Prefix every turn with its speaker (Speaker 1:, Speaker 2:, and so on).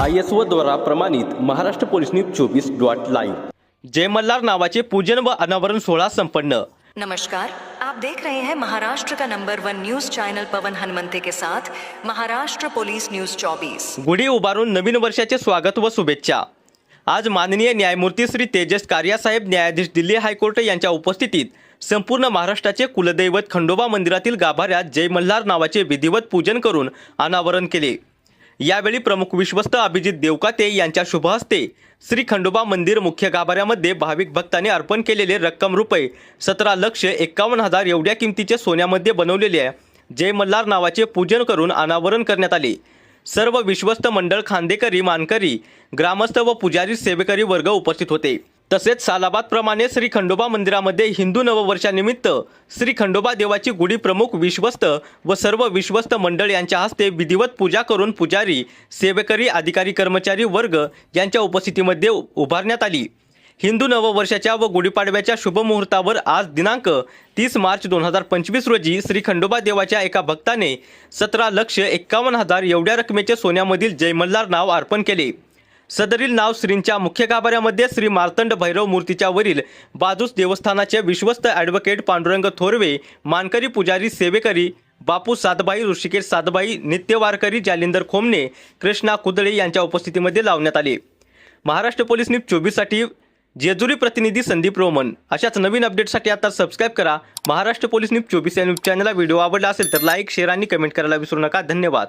Speaker 1: I S O द्वारा प्रमाणित Maharashtra police news चोवीस डॉट लाईव्ह. जय मल्हार नावाचे पूजन व अनावरण सोहळा संपन्न.
Speaker 2: नमस्कार. आप देख रहे हैं महाराष्ट्र का number one news channel Pawan Hanumante के साथ महाराष्ट्र पुलिस न्यूज 24
Speaker 1: गुढी उभारून नवीन वर्षाचे स्वागत व शुभेच्छा. आज माननीय न्यायमूर्ती श्री तेजस कार्यासाहेब न्यायाधीश दिल्ली हायकोर्ट यांच्या उपस्थितीत संपूर्ण महाराष्ट्राचे कुलदैवत खंडोबा मंदिरातील गाभाऱ्यात जय मल्हार नावाचे विधिवत पूजन करून अनावरण केले. यावेळी प्रमुख विश्वस्त अभिजित देवकाते यांच्या शुभहस्ते श्री खंडोबा मंदिर मुख्य गाभाऱ्यामध्ये भाविक भक्तांनी अर्पण केलेले रक्कम रुपये सतरा लक्ष एक्कावन्न हजार एवढ्या किमतीचे सोन्यामध्ये बनवलेले जय मल्हार नावाचे पूजन करून अनावरण करण्यात आले. सर्व विश्वस्त मंडळ खांदेकरी मानकरी ग्रामस्थ व पुजारी सेवेकरी वर्ग उपस्थित होते. तसेच सालाबादप्रमाणे श्री खंडोबा मंदिरामध्ये हिंदू नववर्षानिमित्त श्री खंडोबा देवाची गुढी प्रमुख विश्वस्त व सर्व विश्वस्त मंडळ यांच्या हस्ते विधिवत पूजा करून पुजारी सेवेकरी अधिकारी कर्मचारी वर्ग यांच्या उपस्थितीमध्ये उभारण्यात आली. हिंदू नववर्षाच्या व गुढीपाडव्याच्या शुभमुहूर्तावर आज दिनांक तीस मार्च दोन हजार पंचवीस रोजी श्री खंडोबा देवाच्या एका भक्ताने सतरा लक्ष एक्कावन्न हजार एवढ्या रकमेचे सोन्यामधील जयमल्लार नाव अर्पण केले. सदरील नाव श्रींच्या मुख्य गाभाऱ्यामध्ये श्री मार्तंड भैरव मूर्तीच्या वरील बाजूस देवस्थानाचे विश्वस्त ॲडव्होकेट पांडुरंग थोरवे मानकरी पुजारी सेवेकरी बापू सातबाई ऋषिकेश सातबाई नित्यवारकरी जालिंदर खोमने कृष्णा कुदळे यांच्या उपस्थितीमध्ये लावण्यात आले. महाराष्ट्र पोलीस न्यूज चोवीससाठी जेजुरी प्रतिनिधी संदीप रोमन. अशाच नवीन अपडेटसाठी आता सबस्क्राईब करा. महाराष्ट्र पोलीस न्यूज चोवीस या न्यूज चॅनलला व्हिडिओ आवडला असेल तर लाईक शेअर आणि कमेंट करायला विसरू नका. धन्यवाद.